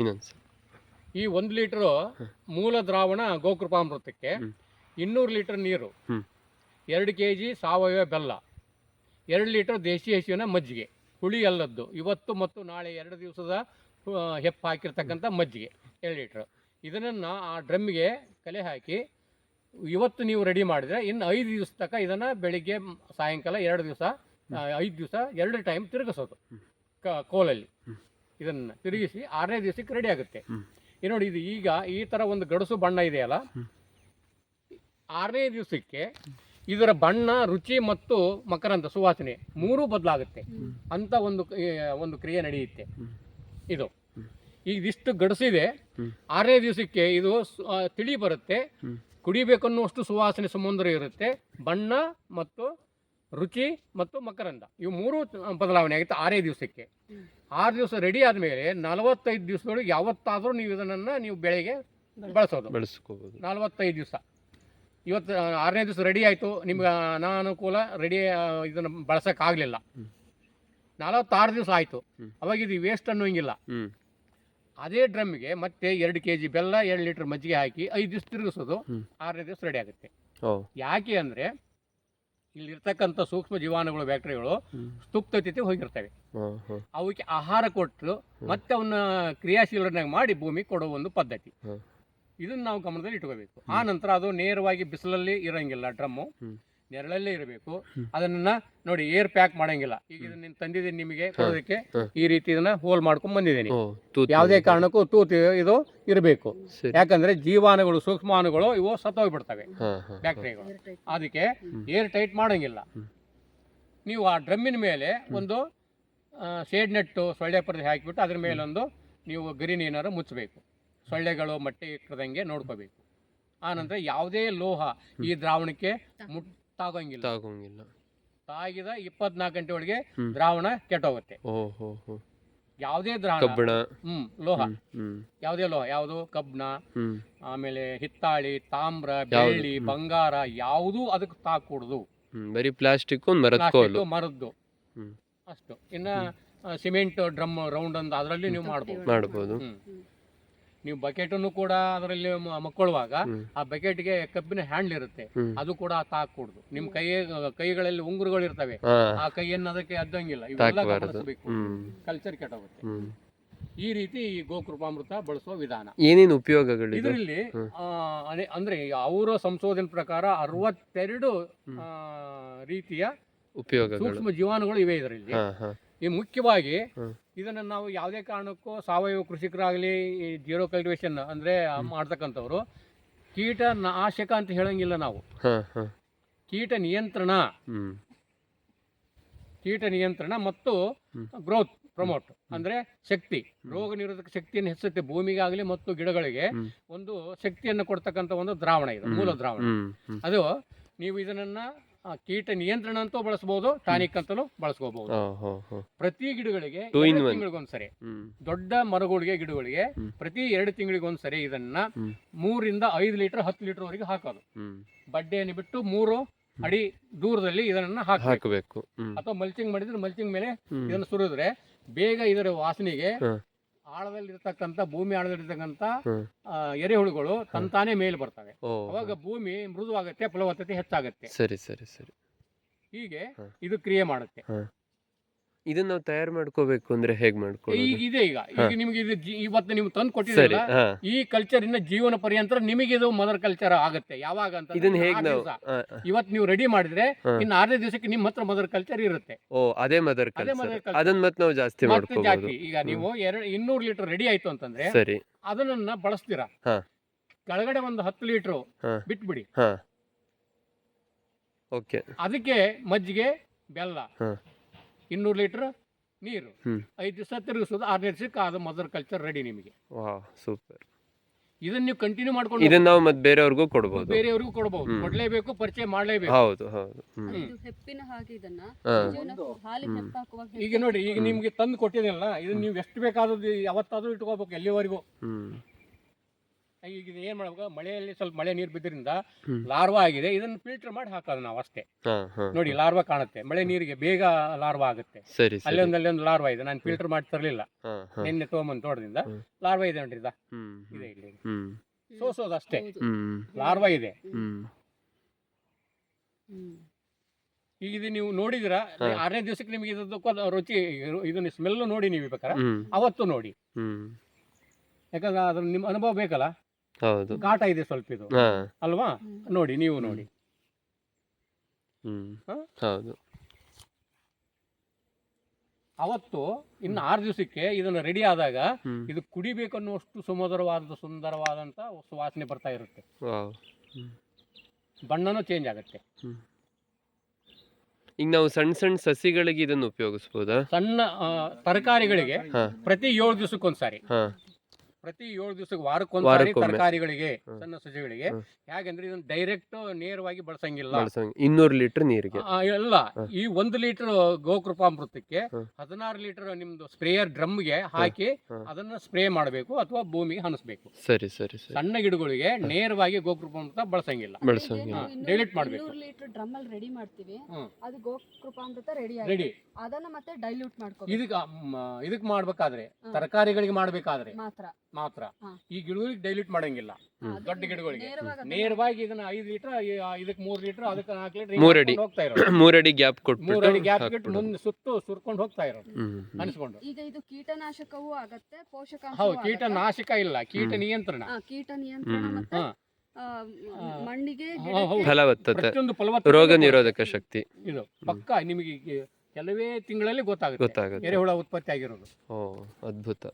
ಇನ್ನೊಂದ್ಸಲ. ಈ ಒಂದು ಲೀಟರ್ ಮೂಲ ದ್ರಾವಣ ಗೋಕೃಪಾಮೃತಕ್ಕೆ. ಇನ್ನೂರು ಲೀಟರ್ ನೀರು. ಎರಡು ಕೆ ಜಿ ಸಾವಯವ ಬೆಲ್ಲ. ಎರಡು ಲೀಟರ್ ದೇಶಿ ಹಸುವಿನ ಮಜ್ಜಿಗೆ. ಹುಳಿ ಅಲ್ಲದ್ದು ಇವತ್ತು ಮತ್ತು ನಾಳೆ ಎರಡು ದಿವಸದ ಹೆಪ್ಪು ಹಾಕಿರ್ತಕ್ಕಂಥ ಮಜ್ಜಿಗೆ. ಎರಡು ಲೀಟ್ರ್. ಇದನ್ನು ಆ ಡ್ರಮ್ಗೆ ಕಲೆ ಹಾಕಿ ಇವತ್ತು ನೀವು ರೆಡಿ ಮಾಡಿದರೆ ಇನ್ನು ಐದು ದಿವಸ ತನಕ ಇದನ್ನು ಬೆಳಿಗ್ಗೆ ಸಾಯಂಕಾಲ ಎರಡು ದಿವಸ ಐದು ದಿವಸ ಎರಡು ಟೈಮ್ ತಿರುಗಿಸೋದು. ಕ ಕೋಲಲ್ಲಿ. ಇದನ್ನು ತಿರುಗಿಸಿ ಆರನೇ ದಿವಸಕ್ಕೆ ರೆಡಿ ಆಗುತ್ತೆ. ಈ ನೋಡಿ ಇದು ಈಗ ಈ ಥರ ಒಂದು ಗಡಸು ಬಣ್ಣ ಇದೆಯಲ್ಲ. ಆರನೇ ದಿವಸಕ್ಕೆ ಇದರ ಬಣ್ಣ ರುಚಿ ಮತ್ತು ಮಕರಂದ ಸುವಾಸನೆ ಮೂರೂ ಬದಲಾಗುತ್ತೆ. ಅಂತ ಒಂದು ಒಂದು ಕ್ರಿಯೆ ನಡೆಯುತ್ತೆ. ಇದು. ಈಗ ಇದಿಷ್ಟು ಗಡಸಿದೆ. ಆರನೇ ದಿವಸಕ್ಕೆ ಇದು ತಿಳಿ ಬರುತ್ತೆ. ಕುಡಿಬೇಕನ್ನುವಷ್ಟು ಸುವಾಸನೆ ಸಮುದ್ರ ಇರುತ್ತೆ. ಬಣ್ಣ ಮತ್ತು ರುಚಿ ಮತ್ತು ಮಕರಂದ. ಇವು ಮೂರು ಬದಲಾವಣೆ ಆಗಿತ್ತು ಆರೇ ದಿವಸಕ್ಕೆ. ಆರು ದಿವಸ ರೆಡಿ ಆದಮೇಲೆ ನಲವತ್ತೈದು ದಿವಸದೊಳಗೆ ಯಾವತ್ತಾದರೂ ನೀವು ಇದನ್ನು ನೀವು ಬೆಳೆಗೆ ಬಳಸೋದು. ಬೆಳೆಸ್ಕೋಬೋದು. ನಲವತ್ತೈದು ದಿವಸ. ಇವತ್ತು ಆರನೇ ದಿವಸ ರೆಡಿ ಆಯಿತು. ನಿಮ್ಗೆ ಅನಾನುಕೂಲ ರೆಡಿ ಇದನ್ನು ಬಳಸೋಕ್ಕಾಗಲಿಲ್ಲ. ನಲವತ್ತಾರು ದಿವಸ ಆಯಿತು. ಅವಾಗ ಇದು ವೇಸ್ಟ್ ಅನ್ನೋಂಗಿಲ್ಲ. ಅದೇ ಡ್ರಮ್ಗೆ ಮತ್ತೆ ಎರಡು ಕೆ ಜಿ ಬೆಲ್ಲ ಎರಡು ಲೀಟರ್ ಮಜ್ಜಿಗೆ ಹಾಕಿ ಐದು ದಿವಸ ತಿರುಗಿಸೋದು. ಆರನೇ ದಿವಸ ರೆಡಿ ಆಗುತ್ತೆ. ಯಾಕೆ ಅಂದರೆ ಇಲ್ಲಿರ್ತಕ್ಕಂಥ ಸೂಕ್ಷ್ಮ ಜೀವಾಣುಗಳು ಬ್ಯಾಕ್ಟೀರಿಯಾಗಳು ಸ್ತುಪ್ತತೆ ಹೋಗಿರ್ತವೆ. ಅವಕ್ಕೆ ಆಹಾರ ಕೊಟ್ಟು ಮತ್ತೆ ಅವನ್ನ ಕ್ರಿಯಾಶೀಲರನ್ನಾಗಿ ಮಾಡಿ ಭೂಮಿ ಕೊಡೋ ಒಂದು ಪದ್ಧತಿ. ಇದನ್ನ ನಾವು ಗಮನದಲ್ಲಿ ಇಟ್ಕೋಬೇಕು. ಆ ನಂತರ ಅದು ನೇರವಾಗಿ ಬಿಸಿಲಲ್ಲಿ ಇರಂಗಿಲ್ಲ ಡ್ರಮ್ಮು. ನೆರಳಲ್ಲೇ ಇರಬೇಕು. ಅದನ್ನ ನೋಡಿ ಏರ್ ಪ್ಯಾಕ್ ಮಾಡಂಗಿಲ್ಲ. ಈಗ ಇದನ್ನ ನೀನು ತಂದಿದ್ದೀನಿ ನಿಮಗೆ ಕೊಡೋದಕ್ಕೆ ಈ ರೀತಿ ಇದನ್ನ ಹೋಲ್ ಮಾಡ್ಕೊಂಡ್ ಬಂದಿದ್ದೀನಿ. ಯಾವುದೇ ಕಾರಣಕ್ಕೂ ತೂತು ಇದು ಇರಬೇಕು. ಯಾಕಂದ್ರೆ ಜೀವಾಣುಗಳು ಸೂಕ್ಷ್ಮಾಣುಗಳು ಇವು ಸತ್ತೋಗ್ಬಿಡ್ತವೆ. ಬ್ಯಾಕ್ಟೀರಿಯಾಗಳು. ಅದಕ್ಕೆ ಏರ್ ಟೈಟ್ ಮಾಡಂಗಿಲ್ಲ. ನೀವು ಆ ಡ್ರಮ್ಮಿನ ಮೇಲೆ ಒಂದು ಶೇಡ್ ನೆಟ್ಟು ಸೊಳ್ಳೆ ಪರದೆ ಹಾಕಿಬಿಟ್ಟು ಅದ್ರ ಮೇಲೊಂದು ನೀವು ಗರಿ ನೀನಾರು ಮುಚ್ಚಬೇಕು ಸೊಳ್ಳೆಗಳು ಮಟ್ಟೆ ಇಟ್ಟದಂಗೆ ನೋಡ್ಕೋಬೇಕು. ಆನಂತರ ನಂತರ ಯಾವುದೇ ಲೋಹ ಈ ದ್ರಾವಣಕ್ಕೆ ಮುಟ್ಟಾಗೋಂಗಿಲ್ಲ ತಾಗೋಂಗಿಲ್ಲ. ತಾಗಿದ ಇಪ್ಪತ್ನಾಲ್ಕು ಗಂಟೆ ಒಳಗೆ ದ್ರಾವಣ ಕೆಟ್ಟೋಗುತ್ತೆ. ಯಾವುದೇ ದ್ರಾವಣ. ಕಬ್ಬಣ. ಹ್ಮ್ ಲೋಹ. ಯಾವುದೇ ಲೋಹ ಯಾವುದು? ಕಬ್ಣ ಆಮೇಲೆ ಹಿತ್ತಾಳಿ ತಾಮ್ರ ಬೆಳ್ಳಿ ಬಂಗಾರ ಯಾವುದೂ ಅದಕ್ಕೆ ತಾಕೂಡುದು ಹ್ಮ್ ಬರೀ ಪ್ಲಾಸ್ಟಿಕ್ ಮರದ್ದು. ಹ್ಮ್. ಅಷ್ಟು. ಇನ್ನ ಸಿಮೆಂಟ್ ಡ್ರಮ್ ರೌಂಡ್ ಅಂತ ಅದರಲ್ಲಿ ನೀವು ಮಾಡಬಹುದು ಮಾಡ್ಬೋದು. ಹ್ಮ್. ನೀವು ಬಕೆಟನ್ನು ಕೂಡ ಅದರಲ್ಲಿ ಮಕ್ಕಳುವಾಗ ಮಕ್ಕೊಳ್ಳುವಾಗ ಆ ಬಕೆಟ್ಗೆ ಕಬ್ಬಿನ ಹ್ಯಾಂಡ್ಲ್ ಇರುತ್ತೆ. ಅದು ಕೂಡ ತಾಕೂಡ್ದು ನಿಮ್ ಕೈ ಕೈಗಳಲ್ಲಿ ಉಂಗುರುಗಳು ಇರ್ತವೆ. ಆ ಕೈಯನ್ನು ಅದಕ್ಕೆ ಅದ್ದಂಗಿಲ್ಲ. ಇವೆಲ್ಲ ಗಮನಿಸಬೇಕು. ಕಲ್ಚರ್ ಕೆಟ್ಟೋಗುತ್ತೆ. ಈ ರೀತಿ ಈ ಗೋಕೃಪಾಮೃತ ಬಳಸುವ ವಿಧಾನ. ಏನೇನು ಉಪಯೋಗಗಳು ಇದರಲ್ಲಿ ಅಂದ್ರೆ ಅವರ ಸಂಶೋಧನೆ ಪ್ರಕಾರ ಅರವತ್ತೆರಡು ರೀತಿಯ ಉಪಯೋಗ ಸೂಕ್ಷ್ಮ ಜೀವಾಣುಗಳು ಇವೆ ಇದರಲ್ಲಿ. ಈ ಮುಖ್ಯವಾಗಿ ಇದನ್ನ ನಾವು ಯಾವುದೇ ಕಾರಣಕ್ಕೂ ಸಾವಯವ ಕೃಷಿಕರಾಗಲಿ ಈ ಜೀರೋ ಕಲ್ಟಿವೇಶನ್ ಅಂದರೆ ಮಾಡ್ತಕ್ಕಂಥವ್ರು ಕೀಟ ನಾಶಕ ಅಂತ ಹೇಳಂಗಿಲ್ಲ ನಾವು. ಕೀಟ ನಿಯಂತ್ರಣ. ಕೀಟ ನಿಯಂತ್ರಣ ಮತ್ತು. ಗ್ರೋತ್ ಪ್ರಮೋಟ್ ಅಂದ್ರೆ ಶಕ್ತಿ. ರೋಗ ನಿರೋಧಕ ಶಕ್ತಿಯನ್ನು ಹೆಚ್ಚುತ್ತೆ ಭೂಮಿಗಾಗಲಿ ಮತ್ತು ಗಿಡಗಳಿಗೆ. ಒಂದು ಶಕ್ತಿಯನ್ನು ಕೊಡ್ತಕ್ಕಂಥ ಒಂದು ದ್ರಾವಣ ಇದು ಮೂಲ ದ್ರಾವಣ. ಅದು ನೀವು ಇದನ್ನ ಆ, ಕೀಟ ನಿಯಂತ್ರಣ ಅಂತೂ ಬಳಸಬಹುದು ಟಾನಿಕ್ ಅಂತಲೂ ಬಳಸ್ಕೋಬಹುದು ಹಾ ಹಾ ಹಾ. ಪ್ರತಿ ಗಿಡಗಳಿಗೆ Two in ಎರಡು one. ತಿಂಗಳಿಗೊಂದ್ಸರಿ. ಹ್ಮ್. ದೊಡ್ಡ ಮರಗಳಿಗೆ ಗಿಡಗಳಿಗೆ ಹ್ಮ್. ಪ್ರತಿ ಎರಡು ತಿಂಗಳಿಗೊಂದ್ಸರಿ ಇದನ್ನ ಹ್ಮ್. ಮೂರಿಂದ ಐದು ಲೀಟರ್ ಹತ್ತು ಲೀಟರ್ ವರೆಗೆ ಹಾಕೋದು. ಹ್ಮ್. ಬಡ್ಡೆಯನ್ನು ಬಿಟ್ಟು ಮೂರು ಅಡಿ ದೂರದಲ್ಲಿ ಇದನ್ನ ಹಾಕಬೇಕು. ಹಾಕಬೇಕು. ಹ್ಮ್. ಅಥವಾ ಮಲ್ಚಿಂಗ್ ಮಾಡಿದ್ರೆ ಮಲ್ಚಿಂಗ್ ಮೇಲೆ ಇದನ್ನ ಇದನ್ನು ಸುರಿದ್ರೆ ಬೇಗ ಇದರ ವಾಸನೆಗೆ ಹಾ. ಆಳದಲ್ಲಿರ್ತಕ್ಕಂಥ ಭೂಮಿ ಆಳದಲ್ಲಿರ್ತಕ್ಕಂಥ ಹ್ಮ್. ಆ, ಎರೆಹುಳುಗಳು ತಂತಾನೇ ಮೇಲೆ ಬರ್ತವೆ. ಅವಾಗ ಭೂಮಿ ಮೃದುವಾಗತ್ತೆ ಫಲವತ್ತತೆ ಹೆಚ್ಚಾಗುತ್ತೆ. ಸರಿ ಸರಿ ಸರಿ. ಹೀಗೆ ಇದು ಕ್ರಿಯೆ ಮಾಡುತ್ತೆ. ಇದನ್ನ ನಾವು ತಯಾರು ಮಾಡ್ಕೋಬೇಕು ಅಂದ್ರೆ ಹೇಗ್ ಈಗ ಮಾಡ್ಕೊಳ್ಳೋದು ಇದೆ ಈಗ. ಈಗ ನಿಮ್ಗೆ ಇದು ಜಿ- ಇವತ್ತು ನೀವು ತಂದು ಸರಿ ಕೊಟ್ಟಿದ್ದೀರಲ್ಲ ಹಾ. ಈ ಕಲ್ಚರ್ ಇನ್ನ ಜೀವನ ಪರ್ಯಂತ ನಿಮಗೆ ಇದು ಮದರ್ ಕಲ್ಚರ್ ಆಗುತ್ತೆ. ಯಾವಾಗ ಅಂತ ಇದನ್ನ ಹೇಗ್ ನಾವು. ಇವತ್ತು ನೀವು ರೆಡಿ ಮಾಡಿದ್ರೆ ಹಾ. ಇನ್ನು ಆರನೇ ದಿವಸಕ್ಕೆ ನಿಮ್ಮ ಹತ್ರ ಮದರ್ ಕಲ್ಚರ್ ಇರುತ್ತೆ. ಓ ಅದೇ ಮದರ್ ಅದೇ ಕಲ್ಚರ್ mother culture. ಅದನ್ನ ಮತ್ತೆ ನಾವು ಜಾಸ್ತಿ ಮತ್ತೆ ಮಾಡ್ಕೋಬಹುದು ಜಾಸ್ತಿ. ಈಗ ನೀವು ಎರಡು ಇನ್ನೂರು ಲೀಟರ್ ರೆಡಿ ಆಯ್ತು ಅಂತಂದ್ರೆ ಸರಿ. ಅದನ್ನ ಬಳಸ್ತೀರಾ? ಹಾ. ಕೆಳಗಡೆ ಒಂದು ಹತ್ತು ಲೀಟರ್ ಹಾ. ಬಿಟ್ಬಿಡಿ. ಹಾ. ಓಕೆ. ಅದಕ್ಕೆ ಮಜ್ಜಿಗೆ ಬೆಲ್ಲ ಹಾ. ಇನ್ನೂರು ಲೀಟರ್ ನೀರು. ಐದು ದಿವಸ ತಿರುಗಿಸೋದು ಆರನೇ ದಿವಸಕ್ಕೆ ಅದು ಮದರ್ ಕಲ್ಚರ್ ರೆಡಿ ನಿಮಗೆ. ವಾ ಸೂಪರ್. ಇದನ್ನ ನೀವು ಕಂಟಿನ್ಯೂ ಮಾಡ್ಕೊಂಡು ಇದನ್ನ ನಾವು ಮತ್ತೆ ಬೇರೆಯವ್ರಿಗೂ ಕೊಡ್ಬೋದು. ಬೇರೆಯವ್ರಿಗೂ ಕೊಡಬಹುದು ಕೊಡಲೇಬೇಕು ಪರಿಚಯ ಮಾಡಲೇಬೇಕು. ಹೌದು ಹೌದು. ಇದು ಹೆಪ್ಪಿನ ಹಾಗೆ ಇದನ್ನ ಹಾ. ಜೀವನ ಹಾಲಿಗೆ ಹ್ಮ್. ಹೆಪ್ಪು ಹಾಕುವಾಗ ಈಗ ನೋಡಿ ಈಗ. ನಿಮ್ಗೆ ತಂದು ಕೊಟ್ಟಿದ್ದೀನಲ್ಲ ಇದನ್ನ ನೀವು ಎಷ್ಟು ಬೇಕಾದ್ರೂ ಯಾವತ್ತಾದ್ರೂ ಇಟ್ಕೋಬೇಕು ಎಲ್ಲಿವರೆಗೂ. ಹ್ಮ್. ಈಗ ಇದು ಏನು ಮಾಡ್ಬೇಕು? ಮಳೆಯಲ್ಲಿ ಸ್ವಲ್ಪ ಮಳೆ ನೀರು ಬಿದ್ದರಿಂದ. ಲಾರ್ವಾ ಆಗಿದೆ. ಇದನ್ನು ಫಿಲ್ಟರ್ ಮಾಡಿ ಹಾಕೋದು ನಾವು ಅಷ್ಟೇ. ನೋಡಿ ಲಾರ್ವಾ ಕಾಣುತ್ತೆ. ಮಳೆ ನೀರಿಗೆ ಬೇಗ ಲಾರ್ವಾ ಆಗುತ್ತೆ. ಅಲ್ಲೊಂದು ಅಲ್ಲೊಂದು ಲಾರ್ವಾ ಇದೆ. ನಾನು ಫಿಲ್ಟರ್ ಮಾಡಿ ತರಲಿಲ್ಲ. ನಿನ್ನೆ ತೊಗೊಂಬಂದು ತೋಟದಿಂದ. ಲಾರ್ವಾ ಇದೆ ನೋಡ್ರಿ ಇದ? ಇಲ್ಲಿ. ಸೋಸೋದು ಅಷ್ಟೇ. ಲಾರ್ವಾ ಇದೆ. ಈಗ ಇದು ನೀವು ನೋಡಿದ್ರ. ಆರನೇ ದಿವಸಕ್ಕೆ ನಿಮಗೆ ಕೊದ- ರುಚಿ ಇದನ್ನ ಸ್ಮೆಲ್ ನೋಡಿ ನೀವು ಬೇಕಾರ ಅವತ್ತು ನೋಡಿ. ಯಾಕಂದ್ರೆ ಅದ್ರ ನಿಮ್ಮ ಅನುಭವ ಬೇಕಲ್ಲ? ಹೌದು. ಘಾಟ ಇದೆ ಸ್ವಲ್ಪ ಇದು. ಹಾ. ಅಲ್ವಾ? ನೋಡಿ ನೀವು ನೋಡಿ. ಹ್ಮ್. ಹಾ? ಹೌದು. ಅವತ್ತು ಇನ್ನು ಆರು ದಿವಸಕ್ಕೆ ಇದನ್ನು ರೆಡಿ ಆದಾಗ ಹ್ಮ್. ಇದು ಕುಡಿಬೇಕನ್ನುವಷ್ಟು ಸುಮಧುರವಾದ ಸುಂದರವಾದಂಥ ಸುವಾಸನೆ ಬರ್ತಾ ಇರುತ್ತೆ. ವಾವ್. ಬಣ್ಣನೂ ಚೇಂಜ್ ಆಗುತ್ತೆ. ಈಗ ನಾವು ಸಣ್ಣ ಸಣ್ಣ ಸಸಿಗಳಿಗೆ ಇದನ್ನು ಉಪಯೋಗಿಸ್ಬೋದಾ? ಸಣ್ಣ ಆ, ತರಕಾರಿಗಳಿಗೆ ಹಾ. ಪ್ರತಿ ಏಳು ದಿವಸಕ್ಕೊಂದ್ಸಾರಿ. ಹಾ. ಪ್ರತಿ ಏಳು ದಿವಸಕ್ಕೆ ವಾರಕ್ಕೊಂದು ವಾರಕ್ಕೊಮ್ಮೆ. ತರಕಾರಿಗಳಿಗೆ ಹ್ಮ್. ಸಣ್ಣ ಸಸಿಗಳಿಗೆ ಯಾಕಂದ್ರೆ ಇದನ್ನ ಡೈರೆಕ್ಟ್ ನೇರವಾಗಿ ಬಳಸಂಗಿಲ್ಲ ಬಳಸಂಗ್ ಇನ್ನೂರು ಲೀಟರ್ ನೀರಿಗೆ ಆ, ಎಲ್ಲ ಹ್ಮ್. ಈ ಒಂದು ಲೀಟರ್ ಗೋಕೃಪಾಮೃತಕ್ಕೆ ಹ್ಮ್. ಹದಿನಾರು ಲೀಟರ್ ನಿಮ್ದು ಸ್ಪ್ರೇಯರ್ ಡ್ರಮ್ಗೆ ಹಾಕಿ ಹ್ಮ್. ಅದನ್ನ ಸ್ಪ್ರೇ ಮಾಡಬೇಕು ಅಥವಾ ಭೂಮಿಗೆ ಹನಿಸ್ಬೇಕು ಸರಿ ಸರಿ ಸರಿ ಸಣ್ಣ ಗಿಡಗಳಿಗೆ ನೇರವಾಗಿ ಗೋಕೃಪಾಮೃತ ಬಳಸಂಗಿಲ್ಲ ಬಳಸಂಗಿಲ್ಲ ಹಾ, dilute ಮಾಡ್ಬೇಕು. ಇನ್ನೂರು ಲೀಟರ್ ಡ್ರಮ್ ಅಲ್ಲಿ ರೆಡಿ ಮಾಡ್ತೀವಿ ಹ್ಮ್. ಅದು ಗೋಕೃಪಾಮೃತ ರೆಡಿ ಅದನ್ನ ಮತ್ತೆ ಡೈಲ್ಯೂಟ್ ಮಾಡ್ಕೋಬೇಕು ಇದಕ್ಕೆ ಇದಕ್ಕೆ ಮಾಡ್ಬೇಕಾದ್ರೆ ಹ್ಮ್. ತರಕಾರಿಗಳಿಗೆ ಮಾಡ್ಬೇಕಾದ್ರೆ ಮಾತ್ರ ಮಾತ್ರ. ಈ ಗಿಡಗಳಿಗೆ ಡೈಲ್ಯೂಟ್ ಮಾಡಂಗಿಲ್ಲ. ದೊಡ್ಡ ಗಿಡಗಳಿಗೆ. ನೇರವಾಗಿ ನೇರವಾಗಿ ಇದನ್ನ ಐದು ಲೀಟರ್ ಇದಕ್ಕೆ ಮೂರ್ ಲೀಟರ್ ಅದಕ್ಕೆ ನಾಲ್ಕು ಲೀಟರ್ ಮೂರಡಿ. ಹೋಗ್ತಾ ಇರೋದು. ಮೂರಡಿ ಗ್ಯಾಪ್ ಕೊಟ್ಟು ಮೂರಡಿ ಗ್ಯಾಪ್ ಕೊಟ್ಟು. ಮುಂದೆ ಸುತ್ತು ಸುರ್ಕೊಂಡು ಹೋಗ್ತಾ ಇರೋದು. ಅನ್ಸ್ಕೊಂಡು ಈಗ ಇದು ಕೀಟನಾಶಕವೂ ಆಗತ್ತೆ ಪೋಷಕಾಂಶ ಹೌದು ಕೀಟನಾಶಕ ಇಲ್ಲ ಕೀಟ ನಿಯಂತ್ರಣ. ಕೀಟ ನಿಯಂತ್ರಣ ಮತ್ತೆ ಮಣ್ಣಿಗೆ. ಫಲವತ್ತತೆ. ರೋಗ ನಿರೋಧಕ ಶಕ್ತಿ. ಇದು ಪಕ್ಕ ನಿಮಗೆ ಕೆಲವೇ ತಿಂಗಳಲ್ಲಿ ಗೊತ್ತಾಗುತ್ತೆ. ಗೊತ್ತಾಗುತ್ತೆ. ಎರೆಹುಳ ಉತ್ಪತ್ತಿ ಆಗಿರೋದು ಓ ಅದ್ಭುತ.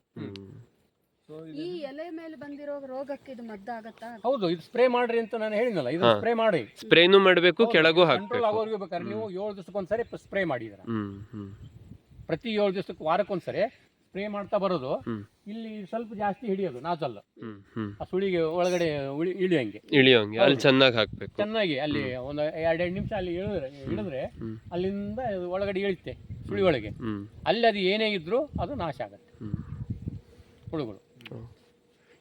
ಈ ಎಲೆ ಮೇಲೆ ಬಂದಿರೋ ರೋಗಕ್ಕೆ ಇದು ಮದ್ದಾಗತ್ತಾ? ಹೌದು ಇದು ಸ್ಪ್ರೇ ಮಾಡ್ರಿ ಅಂತ ನಾನು ಹೇಳಿನಲ್ಲ ಇದು ಸ್ಪ್ರೇ ಮಾಡಿ. ಸ್ಪ್ರೇನು ಮಾಡ್ಬೇಕು ಕೆಳಗೂ ಕಂಟ್ರೋಲ್ ಹಾಕ್ಬೇಕು. ಆಗೋರ್ಗೆ ಬೇಕಾದ್ರೆ ನೀವು ಏಳು ದಿವಸಕ್ಕೊಂದ್ಸರಿ ಸ್ಪ್ರೇ ಮಾಡಿದ್ರ. ಹ್ಮ್ ಹ್ಮ್. ಪ್ರತಿ ಏಳು ದಿವಸಕ್ಕೆ ವಾರಕ್ಕೊಂದ್ಸರಿ ಸ್ಪ್ರೇ ಮಾಡ್ತಾ ಬರೋದು. ಇಲ್ಲಿ ಸ್ವಲ್ಪ ಜಾಸ್ತಿ ಹಿಡಿಯೋದು ನಾಜಲ್ ಹ್ಮ್ ಹ್ಮ್. ಆ ಸುಳಿಗೆ ಒಳಗಡೆ ಉಳಿ ಇಳಿಯಂಗೆ. ಇಳಿಯೋಂಗೆ ಅಲ್ಲಿ ಚೆನ್ನಾಗಿ ಹಾಕ್ಬೇಕು. ಚೆನ್ನಾಗಿ ಅಲ್ಲಿ ಒಂದು ಎರಡೆರಡು ನಿಮಿಷ ಅಲ್ಲಿ ಇಳಿದ್ರೆ ಇಳಿದ್ರೆ ಹ್ಮ್. ಅಲ್ಲಿಂದ ಅದು ಒಳಗಡೆ ಇಳಿತೆ ಸುಳಿ ಒಳಗೆ. ಹ್ಮ್. ಅಲ್ಲಿ ಅದು ಏನೇ ಇದ್ರೂ ಅದು ನಾಶ ಆಗುತ್ತೆ. ಹ್ಮ್. ಹುಳುಗಳು.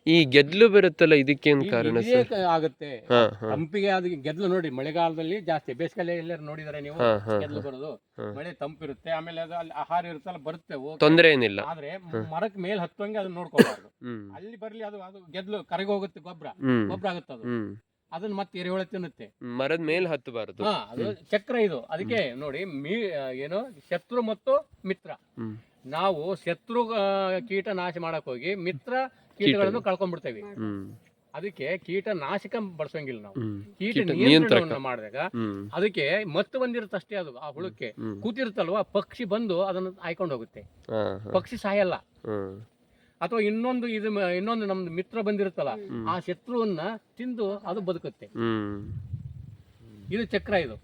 ಈ ಗೆದ್ಲು ಬರುತ್ತಲ್ಲ ಇದಕ್ಕೆ ಕಾರಣ ಸರ್? ಕ- ಆಗುತ್ತೆ. ಹಾ ಹಾ. ತಂಪಿಗೆ ಅದು ಗೆದ್ಲು ನೋಡಿ ಮಳೆಗಾಲದಲ್ಲಿ ಜಾಸ್ತಿ ಬೇಸಿಗೆಲ್ಲ ಎಲ್ಲರೂ ನೋಡಿದಾರೆ ನೀವು ಹಾ ಹಾ ಗೆದ್ಲು ಬರೋದು. ಮಳೆ ತಂಪಿರುತ್ತೆ ಆಮೇಲೆ ಅದು ಅಲ್ಲಿ ಆಹಾರ ಇರುತ್ತಲ್ಲ ಬರುತ್ತೆ ತೊಂದ್ರೆ ತೊಂದರೆ ಏನಿಲ್ಲ. ಆದ್ರೆ ಮರಕ್ ಮೇಲ್ ಹತ್ತುವಂಗೆ ಅದನ್ನ ನೋಡ್ಕೋಬಾರ್ದು. ಹ್ಮ್. ಅಲ್ಲಿ ಬರ್ಲಿ ಅದು ಅದು ಗೆದ್ಲು ಕರಗಿ ಹೋಗುತ್ತೆ ಗೊಬ್ಬರ. ಹ್ಮ್. ಗೊಬ್ಬರ ಆಗುತ್ತೆ ಅದು ಹ್ಮ್. ಅದನ್ನ ಮತ್ತೆ ಎರೆಹುಳ ತಿನ್ನುತ್ತೆ. ಮರದ ಮೇಲೆ ಹತ್ತಬಾರದು. ಹಾ ಅದು ಚಕ್ರ ಇದು. ಅದಕ್ಕೆ ನೋಡಿ ಮೀ ಏನು ಶತ್ರು ಮತ್ತು ಮಿತ್ರ. ಹ್ಮ್. ನಾವು ಶತ್ರು ಆ, ಕೀಟ ನಾಶ ಮಾಡಕ್ ಹೋಗಿ ಮಿತ್ರ ಕೀಟಗಳನ್ನು ಕಳ್ಕೊಂಡ್ಬಿಡ್ತೇವೆ. ಅದಕ್ಕೆ ಅದಕ್ಕೆ ಕೀಟನಾಶಕ ಬಳಸಂಗಿಲ್ಲ ನಾವು. ಕೀಟ ನಿಯಂತ್ರಣ ನಿಯಂತ್ರಣವನ್ನು ಮಾಡಿದಾಗ ಅದಕ್ಕೆ ಮತ್ತೆ ಬಂದಿರುತ್ತೆ ಅಷ್ಟೇ ಅದು ಆ ಹುಳಕ್ಕೆ. ಕೂತಿರುತ್ತಲ್ವಾ ಪಕ್ಷಿ ಬಂದು ಅದನ್ನು ಆಯ್ಕೊಂಡು ಹೋಗುತ್ತೆ. ಪಕ್ಷಿ ಸಾಯಲ್ಲ. ಅಥವಾ ಇನ್ನೊಂದು ಇದು ಇನ್ನೊಂದು ನಮ್ದು ಮಿತ್ರ ಬಂದಿರುತ್ತಲ್ಲ ಆ ಶತ್ರುವನ್ನ ತಿಂದು ಅದು ಬದುಕುತ್ತೆ. ಇದು ಚಕ್ರ ಇದು.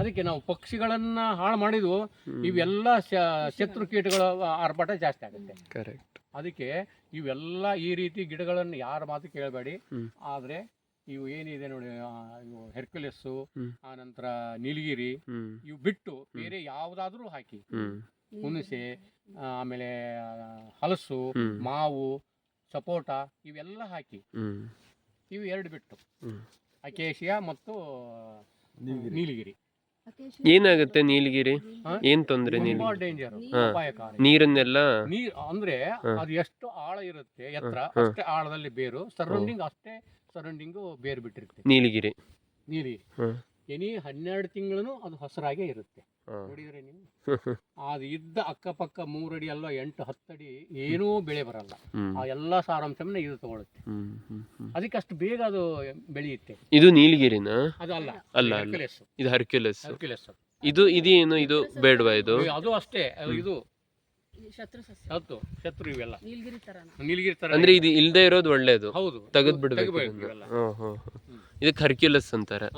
ಅದಕ್ಕೆ ನಾವು ಪಕ್ಷಿಗಳನ್ನ ಹಾಳು ಮಾಡಿದ್ವು. ಇವೆಲ್ಲ ಶತ್ರು ಕೀಟಗಳ ಆರ್ಭಟ ಜಾಸ್ತಿ ಆಗುತ್ತೆ. ಕರೆಕ್ಟ್ ಅದಕ್ಕೆ ಇವೆಲ್ಲ ಈ ರೀತಿ ಗಿಡಗಳನ್ನು ಯಾರ ಮಾತು ಕೇಳಬೇಡಿ. ಆದ್ರೆ ಇವು ಏನಿದೆ ನೋಡಿ ಇವು ಹೆರ್ಕ್ಯುಲೆಸ್ಸು. ಆ ನಂತರ ನೀಲಗಿರಿ ಇವು ಬಿಟ್ಟು ಬೇರೆ ಯಾವುದಾದ್ರೂ ಹಾಕಿ. ಹುಣಸೆ ಆಮೇಲೆ ಹಲಸು ಮಾವು ಸಪೋಟ ಇವೆಲ್ಲ ಹಾಕಿ. ಇವು ಎರಡು ಬಿಟ್ಟು. ಅಕೇಶಿಯಾ ಮತ್ತು ನೀಲಗಿರಿ. ಏನಾಗುತ್ತೆ ನೀಲಗಿರಿ? ಏನ್ ತೊಂದ್ರೆ ತುಂಬಾ ಡೇಂಜರ್. ಅಪಾಯಕಾರಿ. ನೀರನ್ನೆಲ್ಲ? ನೀರ್ ಅಂದ್ರೆ ಅದು ಎಷ್ಟು ಆಳ ಇರುತ್ತೆ ಎತ್ತರ ಅಷ್ಟೇ ಆಳದಲ್ಲಿ ಬೇರು ಸರೌಂಡಿಂಗ್ ಅಷ್ಟೇ ಸರೌಂಡಿಂಗ್ ಬೇರು ಬಿಟ್ಟಿರುತ್ತೆ. ನೀಲಗಿರಿ. ನೀರಿ ಎನಿ ಹನ್ನೆರಡು ತಿಂಗಳು ಅದು ಹಸಿರಾಗೇ ಇರುತ್ತೆ. ನೋಡಿದ್ರೆ ನೀವು ಅದು ಇದ್ದ ಅಕ್ಕಪಕ್ಕ ಮೂರಡಿ ಅಲ್ಲ ಎಂಟು ಹತ್ತಡಿ ಏನೂ ಬೆಳೆ ಬರಲ್ಲ. ಆ ಎಲ್ಲ ಸಾರಾಂಶವನ್ನ ಇದು ತಗೊಳುತ್ತೆ. ಅದಕ್ಕೆ ಅಷ್ಟು ಬೇಗ ಅದು ಬೆಳೆಯುತ್ತೆ. ಇದು ನೀಲಗಿರಿನ? ಅದು ಅಲ್ಲ. ಇದು ಹರ್ಕ್ಯುಲಸ್. Hercules. ಇದು ಇದೇನು ಇದು ಬೇಡವಾ ಇದು? ಅದು ಅಷ್ಟೇ. ಇದು ಹತ್ತು ಶತ್ರು ಇವೆಲ್ಲ. ನೀಲಗಿರಿ ತರನ. ನೀಲಗಿರಿ ತರ ಅಂದ್ರೆ ಇದು ಇಲ್ದೇ ಇರೋದು ಒಳ್ಳೇದು. ಹೌದು. ತೆಗೆದ್ಬಿಡ್ಬೇಕು. ಇದಕ್ಕೆ ಹರ್ಕ್ಯುಲಸ್ ಅಂತಾರೆ.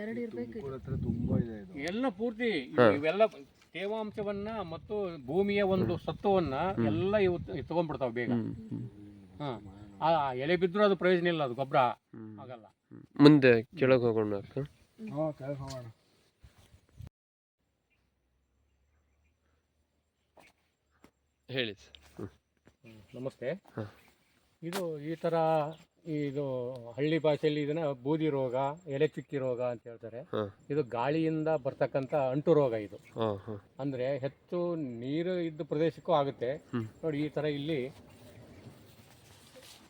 ಎರಡು ಇರ್ಬೇಕು ಇದು. ಎಲ್ಲ ಪೂರ್ತಿ. ಇವೆಲ್ಲ ತೇವಾಂಶವನ್ನ ಮತ್ತು ಭೂಮಿಯ ಒಂದು ಸತ್ವವನ್ನ ಎಲ್ಲ ಇವು ತಗೊಂಡ್ಬಿಡ್ತಾವ ಬೇಗ. ಆ ಎಲೆ ಬಿದ್ದರೂ ಅದು ಪ್ರಯೋಜನ ಇಲ್ಲ ಅದು ಗೊಬ್ಬರ. ಆಗಲ್ಲ ಮುಂದೆ ಕೆಳಗೆ ಹೋಗೋಣ ಅಕ್ಕ. ಹೇಳಿ ಸರ್. ನಮಸ್ತೆ. ಇದು ಈ ಥರ ಇದು ಹಳ್ಳಿ ಭಾಷೆಯಲ್ಲಿ ಇದನ್ನ ಬೂದಿ ರೋಗ ಎಲೆ ಚುಕ್ಕಿ ರೋಗ ಅಂತ ಹೇಳ್ತಾರೆ. ಇದು ಗಾಳಿಯಿಂದ ಬರ್ತಕ್ಕಂತ ಅಂಟು ರೋಗ ಇದು. ಹಾಂ ಹೆಚ್ಚು ನೀರು ಇದ್ದ ಪ್ರದೇಶಕ್ಕೂ ಆಗುತ್ತೆ. ನೋಡಿ ಈ ತರ ಇಲ್ಲಿ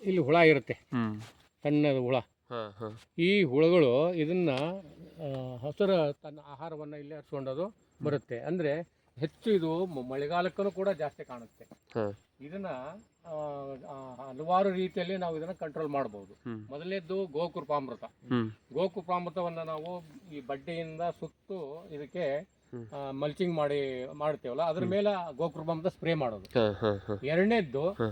ಇಲ್ಲಿ ಹುಳ ಇರುತ್ತೆ. ಸಣ್ಣದು ಹುಳ. ಈ ಹುಳಗಳು ಇದನ್ನ ಹಸಿರ ಹಸಿರು ತನ್ನ ಆಹಾರವನ್ನ ಇಲ್ಲಿ ಹರಿಸ್ಕೊಂಡೋದು ಬರುತ್ತೆ. ಅಂದರೆ ಹೆಚ್ಚು ಇದು ಮ- ಮಳೆಗಾಲಕ್ಕೂ ಕೂಡ ಜಾಸ್ತಿ ಕಾಣುತ್ತೆ. ಹಾಂ. ಇದನ್ನ ಆ, ಆ, ಹಲವಾರು ರೀತಿಯಲ್ಲಿ ನಾವು ಇದನ್ನ ಕಂಟ್ರೋಲ್ ಮಾಡಬಹುದು ಹ್ಞೂ ಮೊದಲನೇದ್ದು ಗೋಕೃಪಾಮೃತ ಹ್ಞೂ ಗೋಕೃಪಾಮೃತವನ್ನು ನಾವು ಈ ಬಡ್ಡೆಯಿಂದ ಸುತ್ತು ಇದಕ್ಕೆ ಹ್ಮ್. ಮಲ್ಚಿಂಗ್ ಮಾಡಿ ಮಾಡ್ತೇವಲ್ಲ ಅದ್ರ ಮೇಲೆ ಗೋಕೃಪಾಮೃತ ಸ್ಪ್ರೇ ಮಾಡೋದು. ಹಾಂ ಹಾಂ ಹಾಂ. ಎರಡನೇದ್ದು ಹ.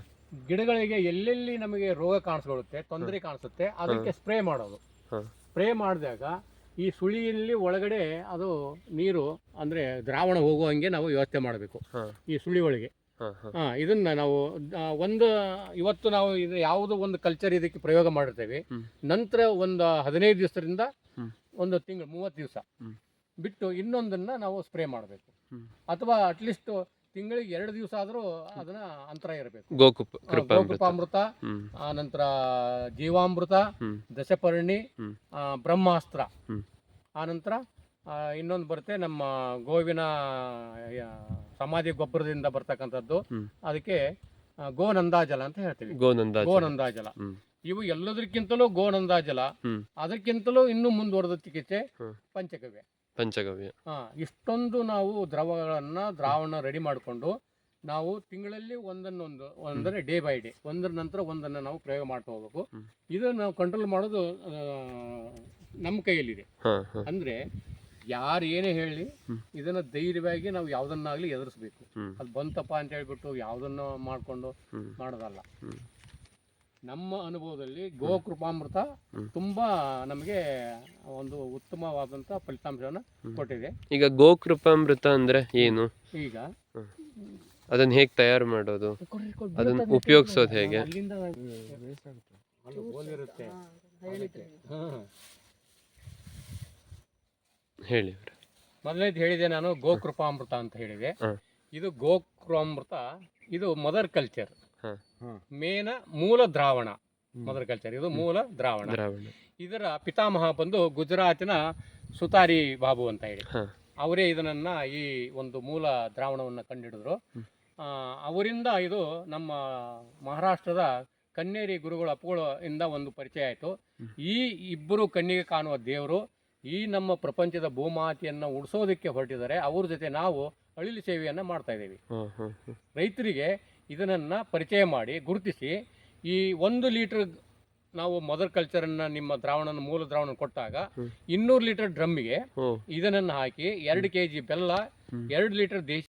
ಗಿಡಗಳಿಗೆ ಎಲ್ಲೆಲ್ಲಿ ನಮಗೆ ರೋಗ ಕಾಣಿಸ್ಕೊಳ್ಳುತ್ತೆ ತೊಂದರೆ ಕಾಣಿಸುತ್ತೆ ಅದಕ್ಕೆ ಸ್ಪ್ರೇ ಮಾಡೋದು. ಹಾಂ. ಸ್ಪ್ರೇ ಮಾಡಿದಾಗ ಈ ಸುಳಿಯಲ್ಲಿ ಒಳಗಡೆ ಅದು ನೀರು ಅಂದರೆ ದ್ರಾವಣ ಹೋಗುವಂಗೆ ನಾವು ವ್ಯವಸ್ಥೆ ಮಾಡಬೇಕು ಈ ಸುಳಿ ಒಳಗೆ ಹಾಂ ಇದನ್ನ ನಾವು ಆ, ಒಂದು ಇವತ್ತು ನಾವು ಇದು ಯಾವುದೋ ಒಂದು ಕಲ್ಚರ್ ಇದಕ್ಕೆ ಪ್ರಯೋಗ ಮಾಡಿರ್ತೇವೆ. ನಂತರ ಒಂದು ಹದಿನೈದು ದಿವಸದಿಂದ ಹ್ಮ್. ಒಂದು ತಿಂಗಳು ಮೂವತ್ತು ದಿವಸ ಹ್ಮ್. ಬಿಟ್ಟು ಇನ್ನೊಂದನ್ನ ನಾವು ಸ್ಪ್ರೇ ಮಾಡಬೇಕು ಹ್ಮ್. ಅಥವಾ ಅಟ್ಲೀಸ್ಟ್ ತಿಂಗಳಿಗೆ ಎರಡು ದಿವಸ ಆದರೂ ಅದನ್ನ ಅಂತರ ಇರಬೇಕು. ಗೋಕುಪ್ ಗೋಕುಪಾಮೃತ ಗೋಕೃಪಾಮೃತ ಆ ನಂತರ ಜೀವಾಮೃತ ದಶಪರ್ಣಿ ಬ್ರಹ್ಮಾಸ್ತ್ರ. ಆನಂತರ ಇನ್ನೊಂದು ಬರುತ್ತೆ ನಮ್ಮ ಗೋವಿನ ಸಮಾಧಿ ಗೊಬ್ಬರದಿಂದ ಬರ್ತಕ್ಕಂಥದ್ದು. ಅದಕ್ಕೆ ಗೋನಂದಾಜಲ ಅಂತ ಹೇಳ್ತೀವಿ. ಗೋನಂದ ಗೋನಂದಾಜಲ. ಇವು ಎಲ್ಲದಕ್ಕಿಂತಲೂ ಗೋನಂದಾಜಲ. ಅದಕ್ಕಿಂತಲೂ ಇನ್ನೂ ಮುಂದುವರೆದ ಚಿಕಿತ್ಸೆ. ಪಂಚಗವ್ಯ. ಪಂಚಗವ್ಯ. ಹಾ ಇಷ್ಟೊಂದು ನಾವು ದ್ರವಗಳನ್ನ ದ್ರಾವಣ ರೆಡಿ ಮಾಡಿಕೊಂಡು ನಾವು ತಿಂಗಳಲ್ಲಿ ಒಂದನ್ನೊಂದು ಅಂದರೆ ಡೇ ಬೈ ಡೇ ಒಂದರ ನಂತರ ಒಂದನ್ನು ನಾವು ಪ್ರಯೋಗ ಮಾಡ್ತಾ ಹೋಗ್ಬೇಕು. ಹ್ಮ್. ನಾವು ಕಂಟ್ರೋಲ್ ಮಾಡೋದು ಆ, ನಮ್ಮ ಕೈಯಲ್ಲಿದೆ. ಹಾಂ ಅಂದ್ರೆ ಅಂದರೆ ಯಾರು ಏನೇ ಹೇಳಿ ಇದನ್ನ ಇದನ್ನು ಧೈರ್ಯವಾಗಿ ನಾವು ಯಾವ್ದನ್ನಾಗ್ಲಿ ಎದುರಿಸ್ಬೇಕು. ಹ್ಮ್. ಅದು ಬಂತಪ್ಪ ಅಂತ ಹೇಳ್ಬಿಟ್ಟು ಯಾವುದನ್ನು ಮಾಡ್ಕೊಂಡು ಹ್ಮ್. ಮಾಡೋದಲ್ಲ. ಹ್ಮ್. ನಮ್ಮ ಅನುಭವದಲ್ಲಿ ಗೋಕೃಪಾಮೃತ. ತುಂಬಾ ನಮಗೆ ಒಂದು ಉತ್ತಮವಾದಂತ ಫಲಿತಾಂಶವನ್ನು ಕೊಟ್ಟಿದೆ. ಈಗ ಗೋಕೃಪಾಮೃತ ಅಂದ್ರೆ ಏನು? ಈಗ ಅದನ್ನ ಹೇಗೆ ತಯಾರು ಮಾಡೋದು? ಅದನ್ನ ಉಪಯೋಗಿಸೋದು ಹೇಗೆ? ಹೇಳಿ. ಮೊದಲನೇದು ಹೇಳಿದೆ ನಾನು ಗೋಕೃಪಾಮೃತ ಅಂತ ಹೇಳಿದೆ. ಇದು ಗೋಕೃಪಾಮೃತ ಇದು ಮದರ್ ಕಲ್ಚರ್. ಮೇನ ಮೂಲ ದ್ರಾವಣ ಮದರ್ ಕಲ್ಚರ್ ಇದು ಮೂಲ ದ್ರಾವಣ. ಇದರ ಪಿತಾಮಹ ಬಂದು ಗುಜರಾತಿನ ಸುತಾರಿ ಬಾಬು ಅಂತ ಹೇಳಿ. ಅವರೇ ಇದನ್ನ ಈ ಒಂದು ಮೂಲ ದ್ರಾವಣವನ್ನು ಕಂಡಿಡಿದ್ರು. ಅವರಿಂದ ಇದು ನಮ್ಮ ಮಹಾರಾಷ್ಟ್ರದ ಕನ್ನೇರಿ ಗುರುಗಳ ಅಪ್ಪುಗಳ ಇಂದ ಒಂದು ಪರಿಚಯ ಆಯಿತು. ಈ ಇಬ್ಬರು ಕಣ್ಣಿಗೆ ಕಾಣುವ ದೇವರು ಈ ನಮ್ಮ ಪ್ರಪಂಚದ ಭೂಮಾತಿಯನ್ನು ಉಳಿಸೋದಕ್ಕೆ ಹೊರಟಿದ್ದಾರೆ. ಅವ್ರ ಜೊತೆ ನಾವು ಅಳಿಲು ಸೇವೆಯನ್ನು ಮಾಡ್ತಾ ಇದ್ದೀವಿ. ರೈತರಿಗೆ ಇದನ್ನು ಪರಿಚಯ ಮಾಡಿ ಗುರುತಿಸಿ ಈ ಒಂದು ಲೀಟ್ರ್ ನಾವು ಮದರ್ ಕಲ್ಚರನ್ನು ನಿಮ್ಮ ದ್ರಾವಣ ಮೂಲ ದ್ರಾವಣ ಕೊಟ್ಟಾಗ. ಇನ್ನೂರು ಲೀಟರ್ ಡ್ರಮ್ಮಿಗೆ ಇದನ್ನ ಹಾಕಿ ಎರಡು ಕೆ ಜಿ ಬೆಲ್ಲ. ಎರಡು ಲೀಟರ್ ದೇಶಿ